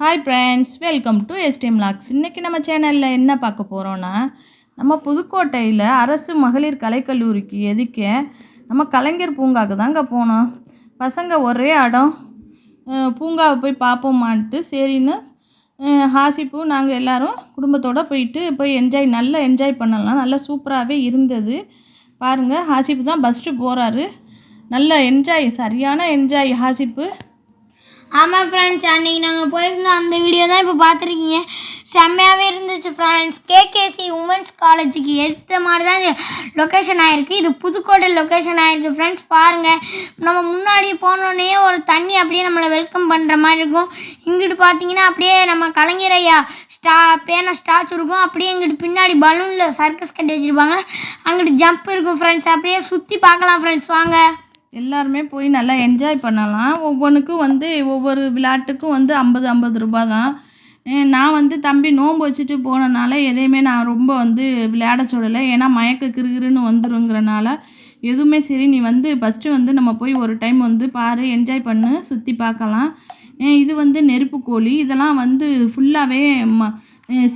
Hi friends welcome to STM logs இன்றைக்கி நம்ம சேனலில் என்ன பார்க்க போகிறோன்னா நம்ம புதுக்கோட்டையில் அரசு மகளிர் கலைக்கல்லூரிக்கு எதுக்க நம்ம கலைஞர் பூங்காவுக்கு தாங்க போனோம். பசங்க ஒரே இடம் பூங்காவை போய் பார்ப்போமான்ட்டு சரின்னு அஹ் ஹாசிப்பு நாங்கள் எல்லாரும் குடும்பத்தோடு போயிட்டு போய் என்ஜாய் நல்லா என்ஜாய் பண்ணலாம். நல்லா சூப்பராகவே இருந்தது. பாருங்கள் ஹாசிப்பு தான் ஃபஸ்ட்டு போகிறாரு நல்ல என்ஜாய் சரியான என்ஜாய் ஹாசிப்பு. ஆமாம் ஃப்ரெண்ட்ஸ் அன்றைக்கி நாங்கள் போயிருந்தோம் அந்த வீடியோ தான் இப்போ பார்த்துருக்கீங்க. செம்மையாகவே இருந்துச்சு ஃப்ரெண்ட்ஸ் கேகேசி உமன்ஸ் காலேஜுக்கு ஏற்ற மாதிரி தான் லொக்கேஷன் ஆகிருக்கு இது புதுக்கோட்டை லொக்கேஷன் ஆகிருக்கு ஃப்ரெண்ட்ஸ் பாருங்கள் நம்ம முன்னாடி போனோடனே ஒரு தண்ணி அப்படியே நம்மளை வெல்கம் பண்ணுற மாதிரி இருக்கும். இங்கிட்டு பார்த்தீங்கன்னா அப்படியே நம்ம கலைஞரையா ஸ்டா பேனா ஸ்டாச்சு இருக்கும். அப்படியே இங்கிட்டு பின்னாடி பலூனில் சர்க்கஸ் கட்டி வச்சுருப்பாங்க. அங்கிட்டு ஜம்ப் இருக்கும் ஃப்ரெண்ட்ஸ் அப்படியே சுற்றி பார்க்கலாம் ஃப்ரெண்ட்ஸ் வாங்க. எல்லாருமே போய் நல்லா என்ஜாய் பண்ணலாம். ஒவ்வொன்றுக்கும் வந்து ஒவ்வொரு விளையாட்டுக்கும் வந்து ஐம்பது ஐம்பது ரூபா தான் நான் வந்து தம்பி நோன்பு வச்சுட்டு போனனால எதையுமே நான் ரொம்ப வந்து விளையாட சொல்லலை. ஏன்னா மயக்க கிருகிருன்னு வந்துருங்கிறனால எதுவுமே சரி நீ வந்து ஃபஸ்ட்டு வந்து நம்ம போய் ஒரு டைம் வந்து பாரு என்ஜாய் பண்ணு சுற்றி பார்க்கலாம். இது வந்து நெருப்பு கோழி. இதெல்லாம் வந்து ஃபுல்லாகவே ம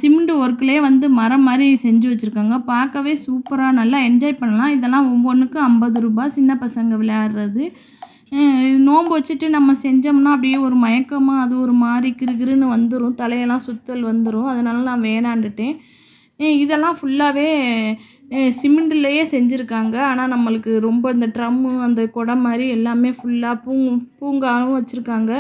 சிமெண்ட் ஒர்க்லேயே வந்து மரம் மாதிரி செஞ்சு வச்சுருக்காங்க. பார்க்கவே சூப்பராக நல்லா என்ஜாய் பண்ணலாம். இதெல்லாம் ஒவ்வொன்றுக்கும் ஐம்பது ரூபாய் சின்ன பசங்க விளையாடுறது. நோம்பு நோன்பு வச்சுட்டு நம்ம செஞ்சோம்னா அப்படியே ஒரு மயக்கமாக அது ஒரு மாதிரி கிருகிருன்னு வந்துடும் தலையெல்லாம் சுத்தல் வந்துடும் அதனால நான் வேணாண்டுட்டேன் இதெல்லாம் ஃபுல்லாகவே சிமெண்ட்லேயே செஞ்சுருக்காங்க. ஆனால் நம்மளுக்கு ரொம்ப இந்த ட்ரம்மு அந்த குடம் மாதிரி எல்லாமே ஃபுல்லாக பூ பூங்காவும் வச்சுருக்காங்க.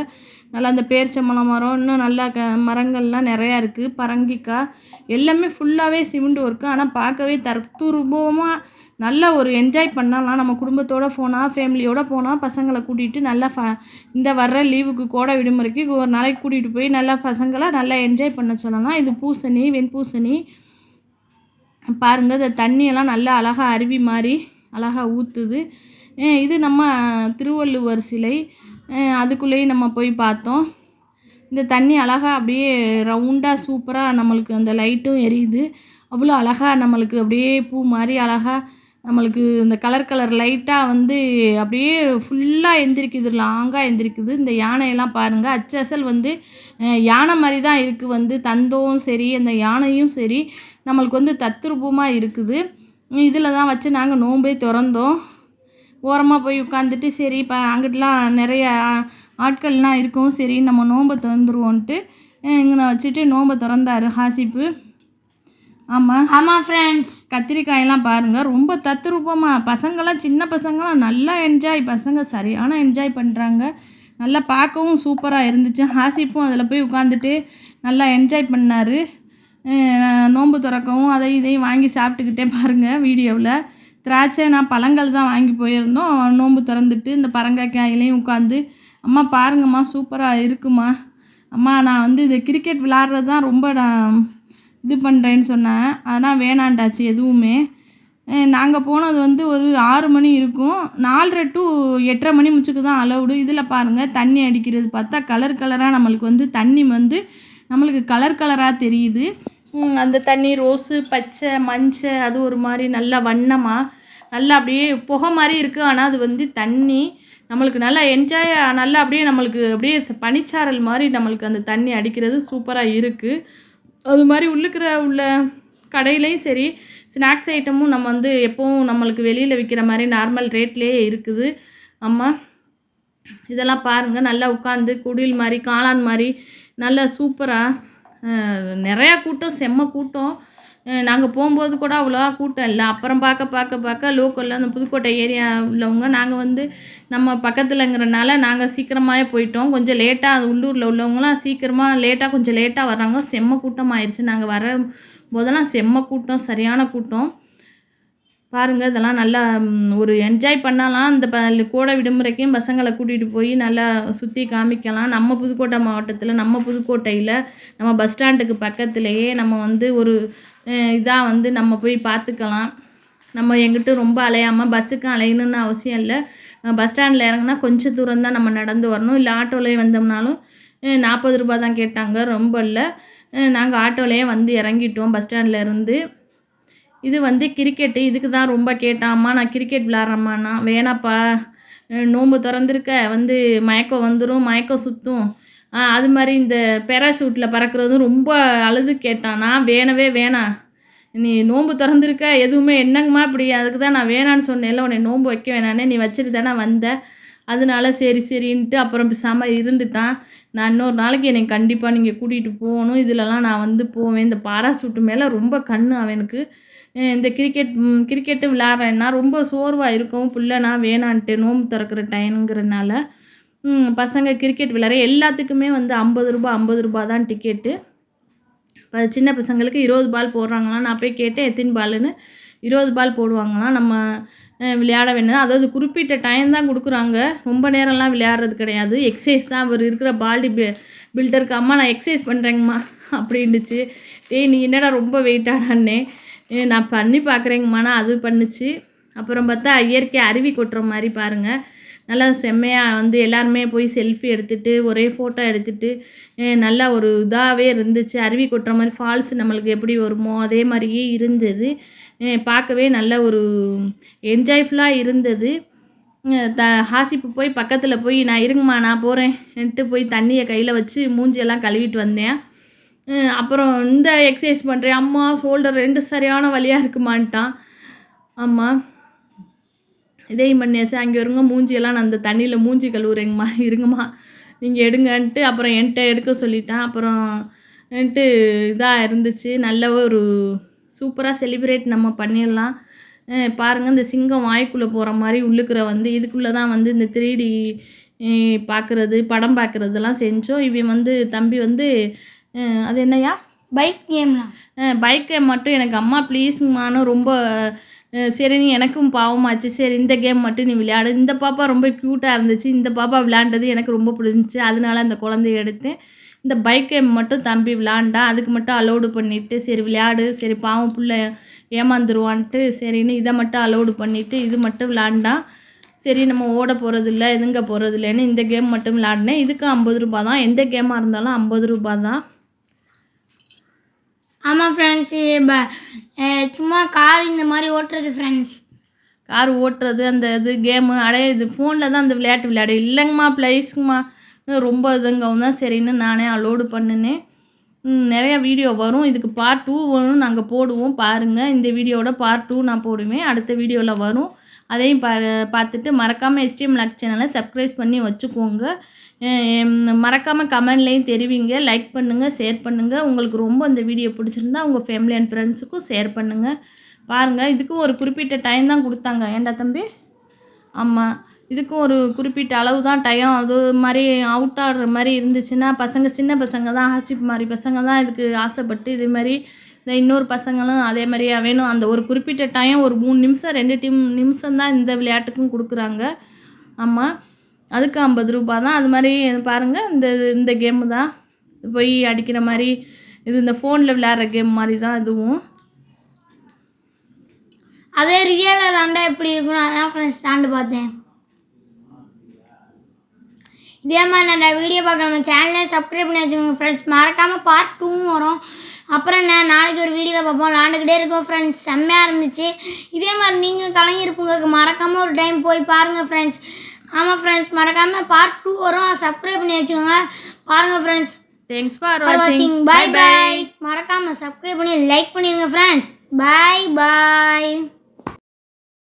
நல்லா அந்த பேரிச்சம்பழம் மரம் இன்னும் நல்லா க மரங்கள்லாம் நிறையா இருக்குது பரங்கிக்காய் எல்லாமே ஃபுல்லாகவே சிமெண்ட் ஒர்க்கு ஆனால் பார்க்கவே தர்த்தூர்வமாக நல்ல ஒரு என்ஜாய் பண்ணலாம். நம்ம குடும்பத்தோடு போனால் ஃபேமிலியோடு போனால் பசங்களை கூட்டிகிட்டு நல்லா ஃப இந்த வர்ற லீவுக்கு கோடை விடுமுறைக்கு ஒரு நாளைக்கு கூட்டிகிட்டு போய் நல்லா பசங்களை நல்லா என்ஜாய் பண்ண சொல்லலாம். இது பூசணி வெண்பூசணி பாருங்கள் இந்த தண்ணியெல்லாம் நல்லா அழகாக அருவி மாதிரி அழகாக ஊற்றுது இது நம்ம திருவள்ளுவர் சிலை. அதுக்குள்ளேயே அதுக்குள்ளேயும் நம்ம போய் பார்த்தோம். இந்த தண்ணி அழகாக அப்படியே ரவுண்டாக சூப்பராக நம்மளுக்கு அந்த லைட்டும் எரியுது. அவ்வளோ அழகாக நம்மளுக்கு அப்படியே பூ மாதிரி அழகாக நம்மளுக்கு இந்த கலர் கலர் லைட்டாக வந்து அப்படியே ஃபுல்லாக எந்திரிக்குது லாங்காக எந்திரிக்குது. இந்த யானையெல்லாம் பாருங்கள் அச்சசல் வந்து யானை மாதிரி தான் இருக்குது வந்து தந்தம் சரி அந்த யானையும் சரி நம்மளுக்கு வந்து தத்ரூபமாக இருக்குது. இதில் தான் வச்சு நாங்கள் நோம்பே திறந்தோம். ஓரமாக போய் உட்காந்துட்டு சரி இப்போ அங்கிட்டலாம் நிறைய ஆட்கள்லாம் இருக்கும் சரி நம்ம நோன்பை திறந்துருவோன்ட்டு இங்கே வச்சுட்டு நோன்பை திறந்தாரு ஹாசிப்பு. ஆமாம் ஆமாம் ஃப்ரெண்ட்ஸ் கத்திரிக்காயெல்லாம் பாருங்கள் ரொம்ப தத்ரூபமாக பசங்களாம் சின்ன பசங்களாம் நல்லா என்ஜாய் பசங்க சரியான என்ஜாய் பண்ணுறாங்க நல்லா பார்க்கவும் சூப்பராக இருந்துச்சு. ஹாசிப்பும் அதில் போய் உட்காந்துட்டு நல்லா என்ஜாய் பண்ணார். நோன்பு திறக்கவும் அதை இதையும் வாங்கி சாப்பிட்டுக்கிட்டே பாருங்கள் வீடியோவில். திராட்சை நான் பழங்கள் தான் வாங்கி போயிருந்தோம். நோன்பு திறந்துட்டு இந்த பரங்காய்க்காயிலையும் உட்காந்து அம்மா பாருங்கம்மா சூப்பராக இருக்குமா அம்மா நான் வந்து இது கிரிக்கெட் விளாட்றது தான் ரொம்ப நான் இது பண்ணுறேன்னு சொன்னேன் அதனால் வேணாண்டாச்சு எதுவுமே. நாங்கள் போனது வந்து ஒரு ஆறு மணி இருக்கும். நாலரை டு எட்டரை மணி முச்சுக்கு தான் அலவுடு இதில் பாருங்கள் தண்ணி அடிக்கிறது பார்த்தா கலர் கலராக நம்மளுக்கு வந்து தண்ணி வந்து நம்மளுக்கு கலர் கலராக தெரியுது. அந்த தண்ணி ரோஸு பச்சை மஞ்சள் அது ஒரு மாதிரி நல்லா வண்ணமாக நல்லா அப்படியே புகை மாதிரி இருக்குது ஆனால் அது வந்து தண்ணி நம்மளுக்கு நல்லா என்ஜாய் நல்லா அப்படியே நம்மளுக்கு அப்படியே பனிச்சாரல் மாதிரி நம்மளுக்கு அந்த தண்ணி அடிக்கிறது சூப்பராக இருக்குது அது மாதிரி உள்ளுக்கிற உள்ள கடையிலையும் சரி ஸ்நாக்ஸ் ஐட்டமும் நம்ம வந்து எப்போவும் நம்மளுக்கு வெளியில் விற்கிற மாதிரி நார்மல் ரேட்லேயே இருக்குது. அம்மா இதெல்லாம் பாருங்கள் நல்லா உட்காந்து குடில் மாதிரி காளான் மாதிரி நல்லா சூப்பராக நிறையா கூட்டம் செம்ம கூட்டம். நாங்கள் போகும்போது கூட அவ்வளோவா கூட்டம் இல்லை. அப்புறம் பார்க்க பார்க்க பார்க்க லோக்கலில் அந்த புதுக்கோட்டை ஏரியா உள்ளவங்க நாங்கள் வந்து நம்ம பக்கத்தில்ங்கிறனால நாங்கள் சீக்கிரமாகவே போயிட்டோம். கொஞ்சம் லேட்டாக அது உள்ளூரில் உள்ளவங்களாம் சீக்கிரமாக லேட்டாக கொஞ்சம் லேட்டாக வர்றாங்க. செம்ம கூட்டம் ஆயிடுச்சு நாங்கள் வர போதெல்லாம் செம்ம கூட்டம் சரியான கூட்டம். பாருங்கள் இதெல்லாம் நல்லா ஒரு என்ஜாய் பண்ணலாம். இந்த ப கோடை விடுமுறைக்கும் பசங்களை கூட்டிகிட்டு போய் நல்லா சுற்றி காமிக்கலாம். நம்ம புதுக்கோட்டை மாவட்டத்தில் நம்ம புதுக்கோட்டையில் நம்ம பஸ் ஸ்டாண்டுக்கு பக்கத்துலேயே நம்ம வந்து ஒரு இதாக வந்து நம்ம போய் பார்த்துக்கலாம். நம்ம எங்கிட்ட ரொம்ப அலையாமல் பஸ்ஸுக்கும் அலையணும்னு அவசியம் இல்லை. பஸ் ஸ்டாண்டில் இறங்குனா கொஞ்சம் தூரம் தான் நம்ம நடந்து வரணும். இல்லை ஆட்டோலேயே வந்தோம்னாலும் நாற்பது ரூபா தான் கேட்டாங்க. ரொம்ப இல்லை. நாங்கள் ஆட்டோலேயே வந்து இறங்கிட்டோம் பஸ் ஸ்டாண்டில் இருந்து. இது வந்து கிரிக்கெட்டு இதுக்கு தான் ரொம்ப கேட்டான். அம்மா நான் கிரிக்கெட் விளாட்றேம்மா நான் வேணாப்பா. நோம்பு திறந்துருக்க. வந்து மயக்கம் வந்துடும் மயக்கம் சுற்றும் அது மாதிரி இந்த பேராசூட்டில் பறக்கிறதும் ரொம்ப அழுது கேட்டான். நான் வேணவே வேணாம். நீ நோன்பு திறந்துருக்க எதுவுமே என்னங்கம்மா இப்படி? அதுக்கு தான் நான் வேணான்னு சொன்னேன்ல உன்னை நோன்பு வைக்க வேணானே நீ வச்சுட்டு தானே வந்த. அதனால சரி சரின்ட்டு அப்புறம் பேசாமல் இருந்துட்டான். நான் இன்னொரு நாளைக்கு என்னை கண்டிப்பாக நீங்கள் கூட்டிகிட்டு போகணும். இதிலலாம் நான் வந்து போவேன். இந்த பாராசூட்டு மேலே ரொம்ப கண்ணு அவனுக்கு. இந்த கிரிக்கெட் கிரிக்கெட்டு விளாட்றேன்னா ரொம்ப சோர்வாக இருக்கும் புள்ள நான் வேணான்ட்டு நோன்பு திறக்கிற டைம்ங்கிறனால பசங்க கிரிக்கெட் விளையாட எல்லாத்துக்குமே வந்து ஐம்பது ரூபா ஐம்பது ரூபா தான் டிக்கெட்டு இப்போ சின்ன பசங்களுக்கு இருபது பால் போடுறாங்களாம் நான் போய் கேட்டேன் எத்தின் பால்னு இருபது பால் போடுவாங்களாம் நம்ம விளையாட வேணும் அதாவது குறிப்பிட்ட டைம் தான் கொடுக்குறாங்க. ரொம்ப நேரம்லாம் விளையாடுறது கிடையாது. எக்ஸசைஸ் தான். அவர் இருக்கிற பாடி பி பில்டருக்கு அம்மா நான் எக்ஸசைஸ் பண்ணுறேங்கம்மா அப்படின்னுச்சு. டேய் நீ என்னடா ரொம்ப வெயிட்டாடான்னே நான் பண்ணி பார்க்குறேங்கம்மாண்ணா அது பண்ணுச்சு. அப்புறம் பார்த்தா இயற்கை அருவி கொட்டுற மாதிரி பாருங்கள் நல்லா செம்மையாக வந்து எல்லாருமே போய் செல்ஃபி எடுத்துட்டு ஒரே ஃபோட்டோ எடுத்துட்டு நல்லா ஒரு இதாகவே இருந்துச்சு. அருவி கொட்டுற மாதிரி ஃபால்ஸ் நம்மளுக்கு எப்படி வருமோ அதே மாதிரியே இருந்தது. பார்க்கவே நல்ல ஒரு என்ஜாய்ஃபுல்லாக இருந்தது. த ஹாசிப்பு போய் பக்கத்தில் போய் நான் இருங்கம்மா நான் போகிறேன்ட்டு போய் தண்ணியை கையில் வச்சு மூஞ்சியெல்லாம் கழுவிட்டு வந்தேன். அப்புறம் இந்த எக்ஸசைஸ் பண்ணுறேன் அம்மா ஷோல்டர் ரெண்டு சரியான வழியாக இருக்குமான்ட்டான். ஆமாம் இதையும் பண்ணியாச்சு. அங்கே இருங்க மூஞ்சியெல்லாம் நான் அந்த தண்ணியில் மூஞ்சி கழுவுறேங்கம்மா. இருங்கம்மா. நீங்கள் எடுங்கன்ட்டு அப்புறம் என்கிட்ட எடுக்க சொல்லிட்டேன். அப்புறம் என்ட்டு இதாக இருந்துச்சு. நல்ல ஒரு சூப்பராக செலிப்ரேட் நம்ம பண்ணிடலாம். அஹ் பாருங்க இந்த சிங்கம் வாய்க்குள்ளே போகிற மாதிரி உள்ளுக்குற வந்து இதுக்குள்ளே தான் வந்து இந்த த்ரீ டி பார்க்குறது படம் பார்க்குறதெல்லாம் செஞ்சோம். இவன் வந்து தம்பி வந்து அது என்னய்யா? பைக் கேம்லாம் பைக்கை மட்டும் எனக்கு அம்மா ப்ளீஸுங்கம்மான்னு ரொம்ப சரி நீ எனக்கும் பாவமாச்சு சரி இந்த கேம் மட்டும் நீ விளையாடு. இந்த பாப்பா ரொம்ப க்யூட்டாக இருந்துச்சு. இந்த பாப்பா விளையாண்டது எனக்கு ரொம்ப பிடிச்சிச்சு அதனால அந்த குழந்தைய எடுத்தேன். இந்த பைக் கேம் மட்டும் தம்பி விளாண்டா அதுக்கு மட்டும் அலோடு பண்ணிவிட்டு சரி விளையாடு. சரி பாவம் பிள்ளை ஏமாந்துருவான்ட்டு. சரின்னு இதை மட்டும் அலோடு பண்ணிவிட்டு இது மட்டும் விளாண்டான் சரி நம்ம ஓட போகிறதில்ல இதுங்க போகிறதில்லன்னு இந்த கேம் மட்டும் விளாடினேன் இதுக்கு ஐம்பது ரூபா தான். எந்த கேமாக இருந்தாலும் ஐம்பது ரூபா தான். ஆமாம் ஃப்ரெண்ட்ஸ் சும்மா கார் இந்த மாதிரி ஓட்டுறது ஃப்ரெண்ட்ஸ் கார் ஓட்டுறது அந்த இது கேமு அடைய இது ஃபோனில் தான் அந்த விளையாட்டு விளையாடு. இல்லைங்கம்மா ப்ளைஸுங்கம்மா ரொம்ப இதுங்கவும் தான் சரின்னு நானே அலோடு பண்ணினேன். நிறையா வீடியோ வரும். இதுக்கு பார்ட் டூ வரும் நாங்கள் போடுவோம். பாருங்கள் இந்த வீடியோவோட பார்ட் டூ நான் போடுவேன். அடுத்த வீடியோவில் வரும். அதையும் பா பார்த்துட்டு மறக்காமல் எஸ்டிஎம் லக் சேனலை சப்ஸ்கிரைப் பண்ணி வச்சுக்கோங்க. மறக்காமல் கமெண்ட்லேயும் தெரிவிங்க லைக் பண்ணுங்கள் ஷேர் பண்ணுங்கள் உங்களுக்கு ரொம்ப இந்த வீடியோ பிடிச்சிருந்தா உங்கள் ஃபேமிலி அண்ட் ஃப்ரெண்ட்ஸுக்கும் ஷேர் பண்ணுங்கள் பாருங்கள் இதுக்கும் ஒரு குறிப்பிட்ட டைம் தான் கொடுத்தாங்க. ஏன்டா தம்பி? ஆமாம் இதுக்கும் ஒரு குறிப்பிட்ட அளவு தான் டயம் அது மாதிரி அவுட் ஆடுற மாதிரி இருந்துச்சுன்னா பசங்க சின்ன பசங்க தான் ஆசிப் மாதிரி பசங்க தான் இதுக்கு ஆசைப்பட்டு இது மாதிரி இன்னொரு பசங்களும் அதே மாதிரியே வேணும். அந்த ஒரு குறிப்பிட்ட டைம் ஒரு மூணு நிமிஷம் ரெண்டு டீம் நிமிஷம் தான் இந்த விளையாட்டுக்கும் கொடுக்குறாங்க. ஆமாம் அதுக்கு ஐம்பது ரூபா தான். அது மாதிரி பாருங்கள் இந்த இந்த கேமு தான். போய் அடிக்கிற மாதிரி இது இந்த ஃபோனில் விளையாடுற கேம் மாதிரி தான் இதுவும். அதே ரியலில் விளாண்டா எப்படி இருக்கணும் அதான் ஃப்ரெண்ட்ஸ் ஸ்டாண்டு பார்த்தேன். இதே மாதிரி நான் வீடியோ பார்க்க நம்ம சேனலை சப்ஸ்கிரைப் பண்ணி வச்சுக்கோங்க ஃப்ரெண்ட்ஸ் மறக்காமல் பார்ட் டூவும் வரும். அப்புறம் என்ன நாளைக்கு ஒரு வீடியோவில் பார்ப்போம். விளாண்டுக்கிட்டே இருக்கோம் ஃப்ரெண்ட்ஸ் செம்மையாக இருந்துச்சு. இதே மாதிரி நீங்கள் கலைஞர் பூங்காக்கு மறக்காமல் ஒரு டைம் போய் பாருங்கள் ஃப்ரெண்ட்ஸ் ஆமாம் ஃப்ரெண்ட்ஸ் மறக்காமல் பார்ட் டூ வரும். சப்ஸ்கிரைப் பண்ணி வச்சுக்கோங்க. பாருங்கள் ஃப்ரெண்ட்ஸ் தேங்க்ஸ் ஃபார் வாட்சிங் வாட்சிங் பை பை மறக்காமல் சப்ஸ்கிரைப் பண்ணி லைக் பண்ணிடுங்க ஃப்ரெண்ட்ஸ் பை பாய்